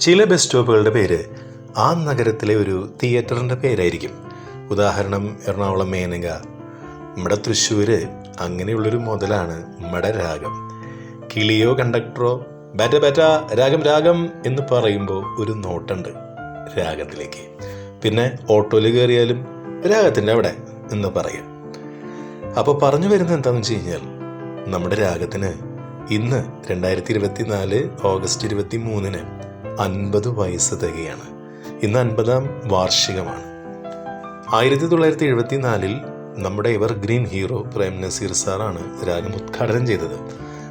ചില ബസ് സ്റ്റോപ്പുകളുടെ പേര് ആ നഗരത്തിലെ ഒരു തിയേറ്ററിന്റെ പേരായിരിക്കും. ഉദാഹരണം എറണാകുളം മേനക. നമ്മുടെ തൃശ്ശൂർ അങ്ങനെയുള്ളൊരു മുതലാണ് നമ്മുടെ രാഗം. കിളിയോ കണ്ടക്ടറോ ബാറ്റ ബാറ്റ രാഗം രാഗം എന്ന് പറയുമ്പോൾ ഒരു നോട്ടുണ്ട് രാഗത്തിലേക്ക്. പിന്നെ ഓട്ടോയിൽ കയറിയാലും രാഗത്തിന്റെ അവിടെ എന്ന് പറയും. അപ്പോൾ പറഞ്ഞു വരുന്നത് എന്താണെന്ന് വെച്ച് കഴിഞ്ഞാൽ നമ്മുടെ രാഗത്തിന് ഇന്ന് രണ്ടായിരത്തി ഇരുപത്തി നാല് ഓഗസ്റ്റ് ഇരുപത്തി മൂന്നിന് അൻപത് വയസ്സ് തികയാണ്. ഇന്ന് അൻപതാം വാർഷികമാണ്. ആയിരത്തി തൊള്ളായിരത്തി എഴുപത്തി നാലിൽ നമ്മുടെ evergreen hero Prem Nazir സാറാണ് രാഗം ഉദ്ഘാടനം ചെയ്തത്.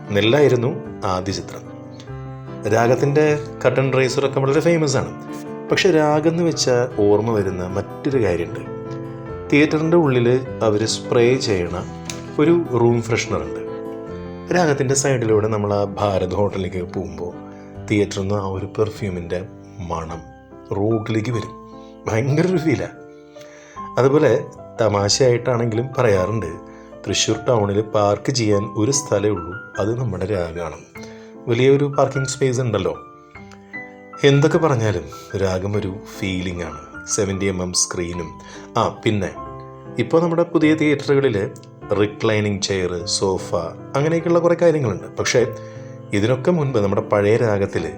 നെല്ലായിരുന്നു ആദ്യ ചിത്രം. രാഗത്തിന്റെ കട്ടൺ റൈസറൊക്കെ വളരെ ഫേമസ് ആണ്. പക്ഷെ രാഗം എന്ന് വെച്ചാൽ ഓർമ്മ വരുന്ന മറ്റൊരു കാര്യമുണ്ട്. തിയേറ്ററിന്റെ ഉള്ളിൽ അവർ സ്പ്രേ ചെയ്യണ ഒരു റൂം ഫ്രഷ്നർ ഉണ്ട് രാഗത്തിന്റെ സൈഡിലൂടെ നമ്മൾ ആ ഭാരത് ഹോട്ടലിലേക്ക് പോകുമ്പോൾ തിയേറ്ററിൽ നിന്ന് ആ ഒരു പെർഫ്യൂമിന്റെ മണം റോഡിലേക്ക് വരും. ഭയങ്കര ഒരു ഫീലാണ് അതുപോലെ തമാശയായിട്ടാണെങ്കിലും പറയാറുണ്ട് തൃശ്ശൂർ ടൗണിൽ പാർക്ക് ചെയ്യാൻ ഒരു സ്ഥലമേ ഉള്ളൂ അത് നമ്മുടെ രാഗമാണ് വലിയൊരു പാർക്കിംഗ് സ്പേസ് ഉണ്ടല്ലോ. എന്തൊക്കെ പറഞ്ഞാലും രാഗം ഒരു ഫീലിംഗ് ആണ്. സെവന്റി എം എം സ്ക്രീനും ആ പിന്നെ ഇപ്പോൾ നമ്മുടെ പുതിയ തിയേറ്ററുകളിൽ റിക്ലൈനിങ് ചെയർ സോഫ അങ്ങനെയൊക്കെയുള്ള കുറേ കാര്യങ്ങളുണ്ട്. പക്ഷേ ഇതിനൊക്കെ മുൻപ് നമ്മുടെ പഴയ രാഗത്തിൽ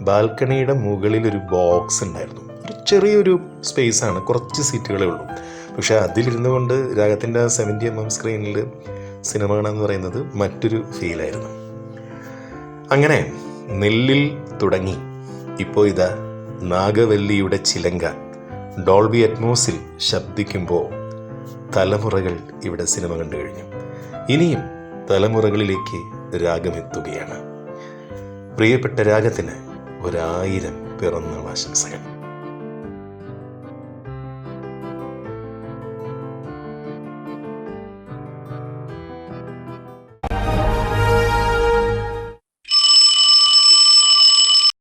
ബാൽക്കണിയുടെ മുകളിൽ ഒരു ബോക്സ് ഉണ്ടായിരുന്നു. ഒരു ചെറിയൊരു സ്പേസാണ് കുറച്ച് സീറ്റുകളേ ഉള്ളൂ. പക്ഷേ അതിലിരുന്നു കൊണ്ട് രാഗത്തിന്റെ സെവന്റി എം എം സ്ക്രീനിൽ സിനിമ കാണാന്ന് പറയുന്നത് മറ്റൊരു ഫീലായിരുന്നു അങ്ങനെ നെല്ലിൽ തുടങ്ങി. ഇപ്പോൾ ഇതാ നാഗവല്ലിയുടെ ചിലങ്ക. ഡോൾബി അറ്റ്മോസിൽ ശബ്ദിക്കുമ്പോൾ തലമുറകൾ ഇവിടെ സിനിമ കണ്ടു കഴിഞ്ഞു. ഇനിയും തലമുറകളിലേക്ക് രാഗമെത്തുകയാണ്. പ്രിയപ്പെട്ട രാഗത്തിന് ഒരായിരം പിറന്നാൾ ആശംസകൾ.